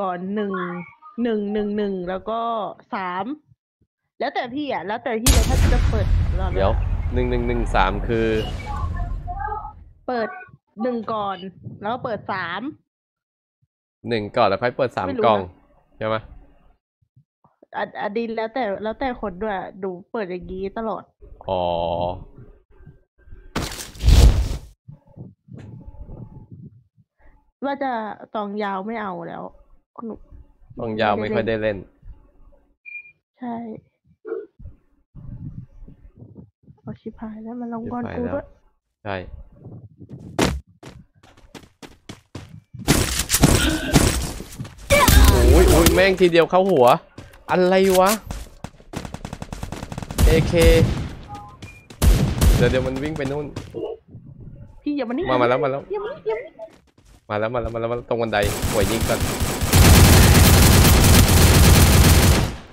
ก่อนหนึ่งหนึ่งหนึ่งหนึ่งแล้วก็สามแล้วแต่พี่อะ แล้วแต่พี่เลยถ้าจะเปิดรอบเดี๋ยวหนึ่งหนึ่งหนึ่งสามคือ เปิดหนึ่งก่อน แล้วก็เปิดสามหนึ่งก่อนแล้วค่อยเปิดสามไม่รู้กล่องนะใช่ไหมอะอะดีแล้วแต่แล้วแต่คนด้วยดูเปิดอย่างนี้ตลอด อ๋อ ว่าจะตองยาวไม่เอาแล้ว หนูต้องยาวไม่ค่อยได้เล่น ใช่ เอาชิบหายแล้วมันลงชิบก่อนหายกูแล้วด้วย ใช่ โอ้ยโอ้ยแม่งทีเดียวเข้าหัว อะไรวะ AK เดี๋ยวเดี๋ยวมันวิ่งไปนู่น พี่อย่ามานี่มามาแล้วมาแล้ว อย่ามานี่อย่ามานี่มาแล้วมาแล้วมาแล้วมาแล้วตรงบันไดหัวยิงก่อ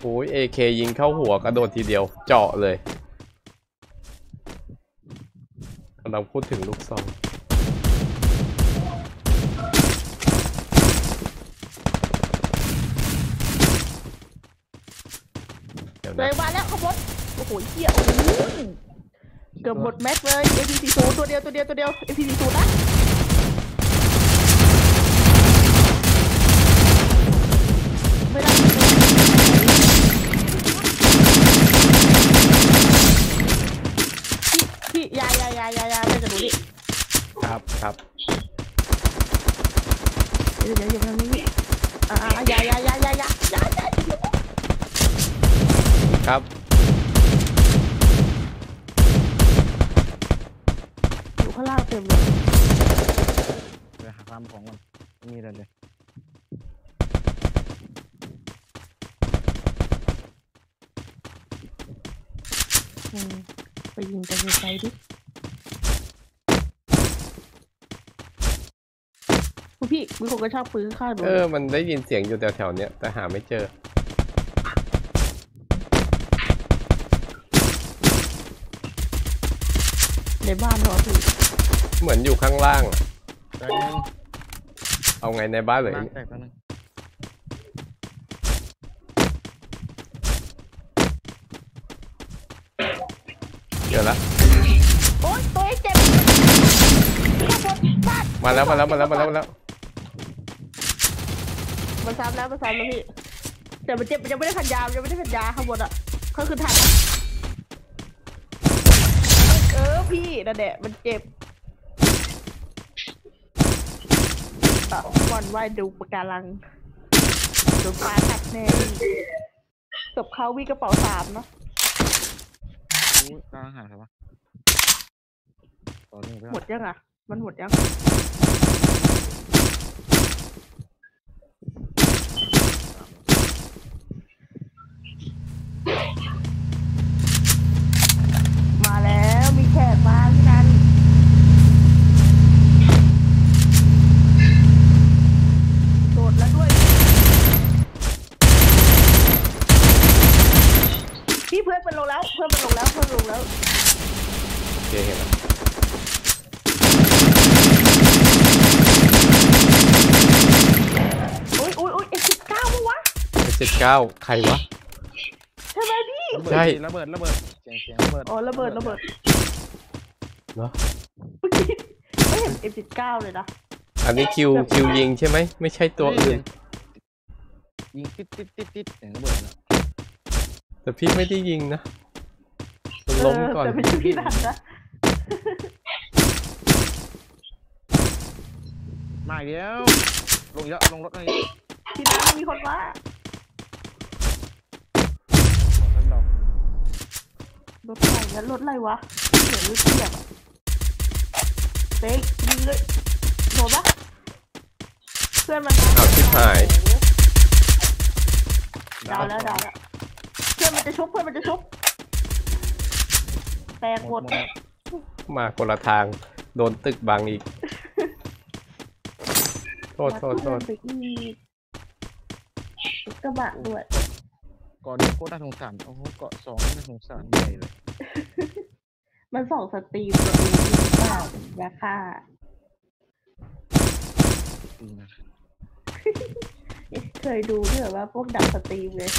โอ้ย AK ยิงเข้าหัวกระโดดทีเดียวเจาะเลยกำลังพูดถึงลูกซองเลยมาแล้วขบวนโอ้โหเหี้ยโอ้โหเกือบหมดแม็กเลย AP40 ตัวเดียวตัวเดียวตัวเดียว AP40 นะไม่ได้พี่พี่อยาอยาอยาอยาอยาไปกับหนูดิครับครับเดี๋ยวเดี๋ยวอย่ามานี่อ่าอ่าอยาอยาอยาอยาอยาอยาอยาครับอยู่ข้างล่างเต็มเลยเดี๋ยวหาฟาร์มของก่อนไม่มีอะไรเลยอืมไปยิงกันไกลๆดิ พวกพี่มีคนก็ชอบปืนข้างๆหนูเออ มันได้ยินเสียงอยู่แถวๆเนี้ยแต่หาไม่เจอ ในบ้านเหรอพี่เหมือนอยู่ข้างล่างอะแตกหนึงเอาไงในบ้านเลยบ้านแตกตัวหนึงเดี๋ยวละโอ๊ยตัวเองเจ็บข้างบนบ้านมาแล้วมาแล้วมาแล้วมาแล้วมาแล้ว มันซ้ำแล้วมันซ้ำแล้วพี่ แต่มันเจ็บมันยังไม่ได้พันยามันยังไม่ได้พันยาข้างบนอะก็คือทันเออพี่นั่นแหละมันเจ็บอะวันไหวดูปะการังโดนปลาตัดแน่จบเขาวิ่งกระเป๋าสามเนาะอู้กลางหาครับวะต่อนี่ไปหมดยังอะ มันหมดยัง มาแล้วมีแขกมาที่นั่นโดดแล้วด้วย พี่เพื่อนมันลงแล้ว เพื่อนมันลงแล้วเพื่อนลงแล้ว โอเคเห็นแล้ว อุ้ยอุ้ยอุ้ยเอ็กซ์เก้าวะ เจ็ดเก้าใครวะ ใช่ไหมพี่ระเบิดใช่ ระเบิดระเบิดเสียงเสียงระเบิดอ๋อระเบิดระเบิดเนอะไม่เห็นเอ็มสิบเก้าเลยนะ อันนี้คิวคิวยิงใช่ไหม ไม่ใช่ตัวอื่น ยิงติดติดติดติดเสียงระเบิดนะแต่พี่ไม่ได้ยิงนะมันล้มก่อน แต่ไม่ใช่พี่นันนะ มาอีกแล้วลงอีกแล้วลงรถอะไรพี่นันมีคนว่า รถอะไรนะรถอะไรวะเหมือนรถเทียบอะเต๊กยิงเลยโดนปะเพื่อนมันนะอ้าวชิบหาย ดาวแล้วดาวแล้วเพื่อนมันจะชุบเพื่อนมันจะชุบแตกหมดมาคนละทาง โดนตึกบังอีก โทษโทษโทษ ไปอีกกระบะด้วย ก่อนหนึ่งโคตรน่าสงสารโอ้โหเกาะสองน่าสงสารใหญ่เลยมันส่องสตรีมตัวเองหรือเปล่าอยาค่าจริงนะอย่าเคยดูที่แบบว่าพวกดักสตรีมเลย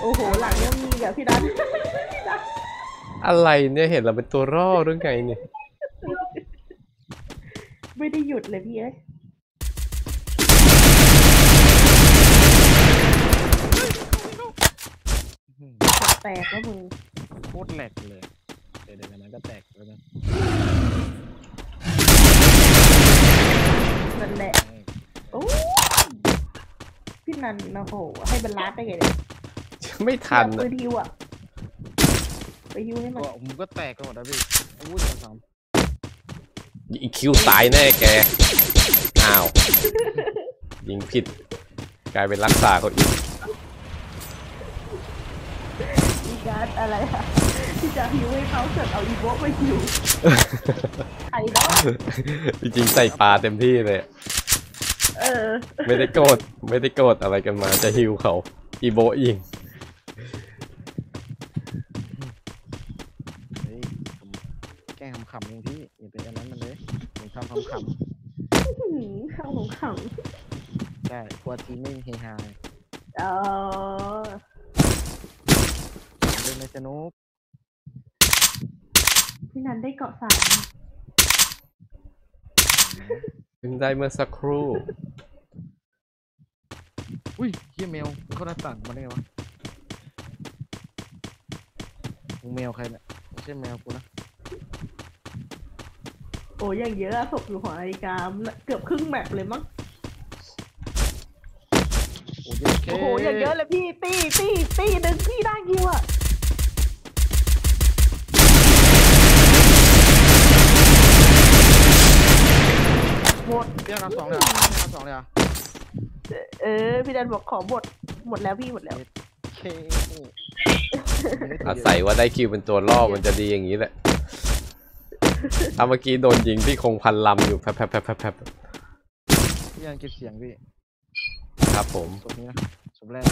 โอ้โห หลังยังมีแบบพี่ดันอะไรเนี่ยเห็นเราเป็นตัวร่อหรือไงเนี่ย ไม่ได้หยุดเลยพี่เอ้ย อื้อหือ แตกแล้วมึงโคตรแหลกเลย เดี๋ยวเดี๋ยวมันก็แตกแล้วนะนั่นแหละแม่งโอ้ยพี่นันโอ้โห ให้บรรลัดได้ไงเนี่ยไม่ทันปือะนฮิวอะ ไปฮิวให้มันก็ผมก็แตกกันหมดแล้วพี่อู้ยสามอีกคิวตายแน่แก อ้าว ยิงผิด กลายเป็นรักษาเขาอีก อี การ์ดอะไรอะที่จะฮิวให้เขาเกิดเอาอีโวไปฮิวใครเนาะจริงๆใส่ปลาเต็มที่เลย เออ ไม่ได้โกรธไม่ได้โกรธอะไรกันมาจะฮิวเขา อีโบะยิง เฮ้ยผมแกล้งขำๆเองพี่อย่าไปอันนั้นมันเลยผมทำขำหืมข้าวของขังๆใช่กลัวทีมไม่เฮฮา เออเล่ นในสนุกพี่นันได้เกาะสามเพิ่งได้เมื่อสักครู่อุ้ยเฮียแมวมันเข้าหน้าต่างมาได้ไงวะมึงแมวใครเนี่ยไม่ใช่แมวกูนะโอ้ยังเยอะอะศพอยู่หอนาฬิกาเกือบครึ่งแมปเลยมั้งโอ้ยเคโอ้โหอย่างเยอะเลยพี่ตีตีตีหนึ่งพี่ได้ยิวอะ หมดเรียกเราสองเลยเหรอเรียกเราสองเลยเหรอเออพี่ดันบอกขอหมดหมดแล้วพี่หมดแล้วเคอาศัยว่าได้คิวเป็นตัวล่อมันจะดีอย่างนี้แหละถ้าเมื่อกี้โดนยิงพี่คงพันลำอยู่แพบๆๆๆพี่ยังเก็บเสียงพี่ๆครับผมศพนี้นะศพแรก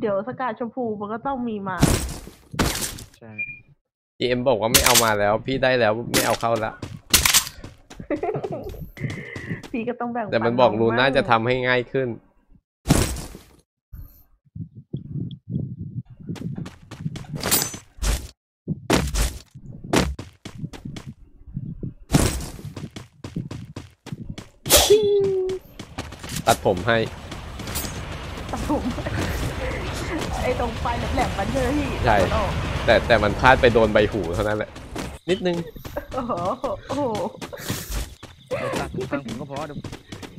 เดี๋ยวสกาชมพูมันก็ต้องมีมา ใช่ GM บอกว่าไม่เอามาแล้ว พี่ได้แล้วไม่เอาเข้าละ พี่ก็ต้องแบ่งแต่มันปับอกลูน่าบ้งจะทำให้ง่ายขึ้น ตัดผมให้ตัดผมไอ้ตรงปลายแหลมๆมันใช่ไหมพี่ใช่ตัดมันออก แต่แต่มันพลาดไปโดนใบหูเท่านั้นแหละ นิดนึง โอ้โหโอ้โหเดี๋ยวตัดหูฟังผมก็พอเดี๋ยว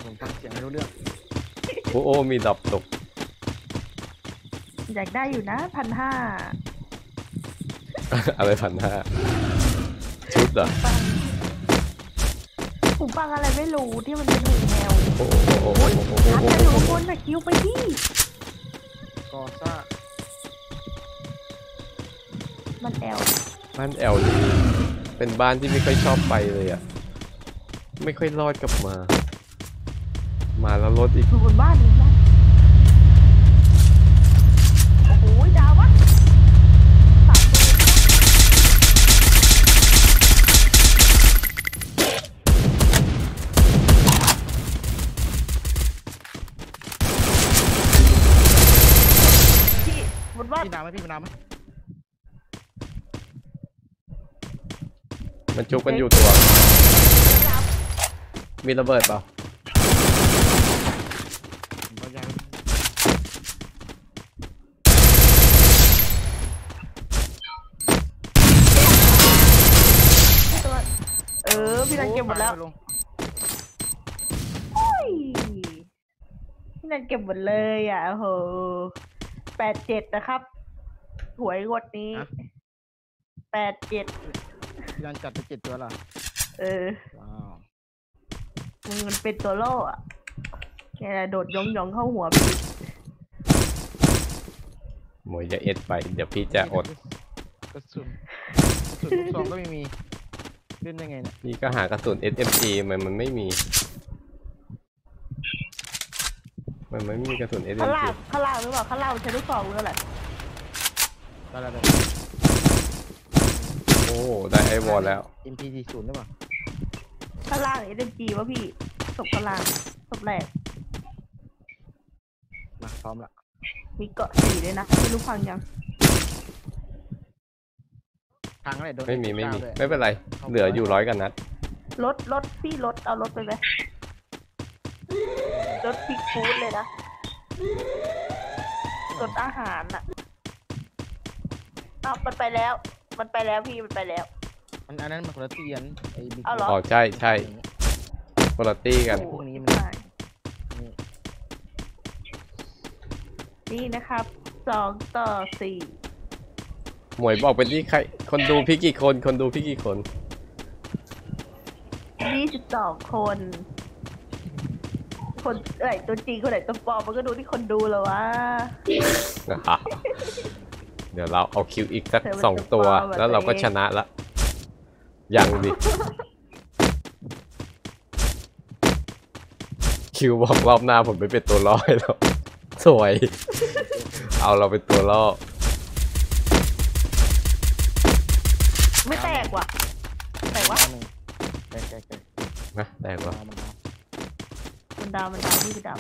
ผมฟังเสียงไม่รู้เรื่องโอ้โอ้มีดรอปตก อยากได้อยู่นะพันห้าอะไรพันห้าชุดเหรอปังหูปังอะไรไม่รู้ที่มันเป็นหูแมวโอ้โหโอ้โหโอ้โหโอ้ทักโหกันอยู่ข้างบนน่ะคิวไปที่กอซ่า มันแอลบ้านแอลดีเป็นบ้านที่ไม่ค่อยชอบไปเลยอะ ไม่ค่อยรอดกลับมา มาแล้วรถอีกอยู่บนบ้านนี้นะโอ้โหดาววะสามตัวพี่บนบ้านพี่ดาวไหมพี่ดาวไหม มันจุกกันอยู่ตัว มีระเบิดเปล่าผมก็ยังตัวเออ พี่นันเก็บหมดแล้วโอ้ยลงอุ้ยพี่นันเก็บหมดเลยอะโอ้โหแปดเจ็ดนะครับ หวยงวดนี้แปดเจ็ด พี่ยังจัดไปเจ็ดตัวละเออว้าวมึงมันเป็นตัวโล่อะแกโดดยองยองๆเข้าหัวพี่หมวยจะเอ็ดไป เดี๋ยวพี่จะอดกระสุนกระสุนลูกซองก็ไม่มีเล่นได้ไงเนี่ยพี่ก็หากระสุน SMG มันมันไม่มี มันไม่มีกระสุน ข้าง SMG ล่างข้างล่างหรือเปล่าข้างล่างใช้ลูกซองหรืออะไรได้แล้วได้โอ้ ได้ไอวอลแล้ว MP40 หรือเปล่าข้างล่าง SMG วะพี่ศพข้างล่างศพแรกมาพร้อมละมีเกาะสีด้วยนะไม่รู้พังยังทางอะไรโดนไม่มีไม่มีด้วยไม่เป็นไร เหลืออยู่ร้อยกันนัดรถรถพี่รถเอารถไปไหมรถพิกฟูดเลยนะรถอาหารน่ะอ้าวมันไปแล้ว มันไปแล้วพี่มันไปแล้ว มันอันนั้นมันคนละเตียนไอ้บิ๊กเอาเหร อ๋อใช่ใช่คนละตี้กัน พวกนี้มันใช่นี่นี่นะครับสองต่อสี่หมวยบอกเป็นที่ใคร คนดูพี่กี่คน คนดูพี่กี่คน ยี่สิบสองคน คนไหนตัวจริงคนไหนตัวปลอมมันก็ดูที่คนดูแล้ววะ เดี๋ยวเราเอาคิวอีกสักเธอมันสองตัวจะเปล่าแบบแล้วเราก็นี้ชนะละ ยังดิ คิวบอกรอบหน้าผมไม่เป็นตัวล่อให้แล้ว สวย เอาเราเป็นตัวล่อ ไม่แตกว่ะ แตกวะหนึ่งแกะแกะแกะนะแต่ก็เอามันเอามันดาวมันดาวพี่คือดาว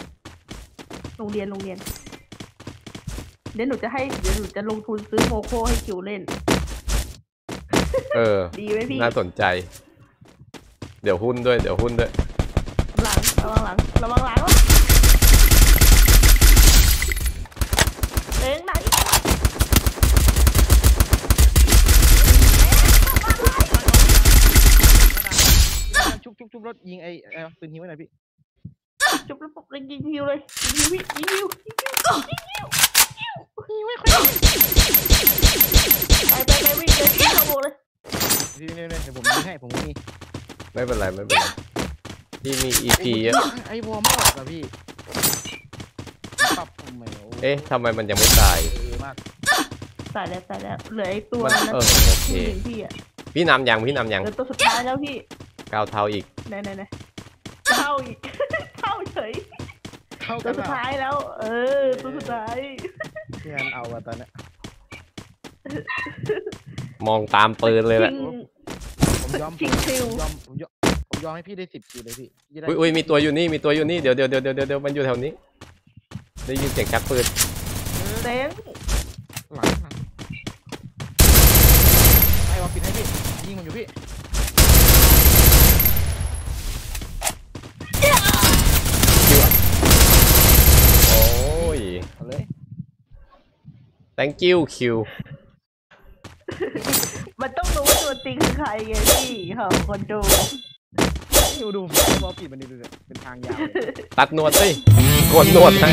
โรงเรียนโรงเรียน เดี๋ยวหนูจะให้เดี๋ยวหนูจะลงทุนซื้อโมโคให้คิวเล่น เออ ดีไหมพี่ น่าสนใจ เดี๋ยวหุ้นด้วย เดี๋ยวหุ้นด้วย หลังระวังหลังระวังหลังวะเล้งไหนชุบชุบชุบรถยิงไอ้ไอ้ปืนทิ้งไว้หน่อยพี่จุบแล้วปุ๊บเลยยิงฮิวเลยยิงฮิวพี่ยิงฮิวยิงฮิวยิงฮิวยิงฮิว ไม่ค่อยไปไปไปวิ่งเลยเข้าวงเลยพี่เนี่ยเนี่ยเดี๋ยวผมยิงให้ผมมีไม่เป็นไรไม่เป็นไรที่มี EP เยอะไอ้วอร์มออกอะพี่ปรับผมไหมโเอ๊ะทำไมมันยังไม่ตาย เออมากใส่แล้วใส่แล้วเหลือไอ้ตัวมันนั้นเออโอเคผู้หญิงพี่อะพี่นำยังพี่นำยังเหลือตัวสุดท้ายแล้วพี่ก้าวเท้าอีกไหนไหนไหนเข้าอีกเข้าเฉย เข้าตักัวนสุดอะท้ายแล้ว เออตัวสุดท้ายพี่อันเอาอะตอนเนี้ยมองตามปืนเลยแหละชิงผมยอมชิงคิว ผมยอมผมยอมผมยอมให้พี่ได้สิบคิวเลยพี่พี่จะได้อุ้ยอุ้ยมีตัวอยู่นี่มีตัวอยู่นี่เดี๋ยวเดี๋ยวเดี๋ยวเดี๋ยวเดี๋ยวมันอยู่แถวนี้ ได้ยินเสียงชักปืนเซ้งหลังหลังไอ้วอลปิดให้พี่ยิงมันอยู่พี่ โอ้ย เอาเลย thank you คิวมันต้องรู้ว่าตัวจริงคือใครไงพี่เหรอคนดูดูดูไอ้วอลปิดมันดูดูเป็นทางยาวเลยตัดหนวดเอ้ยโกนหนวดให้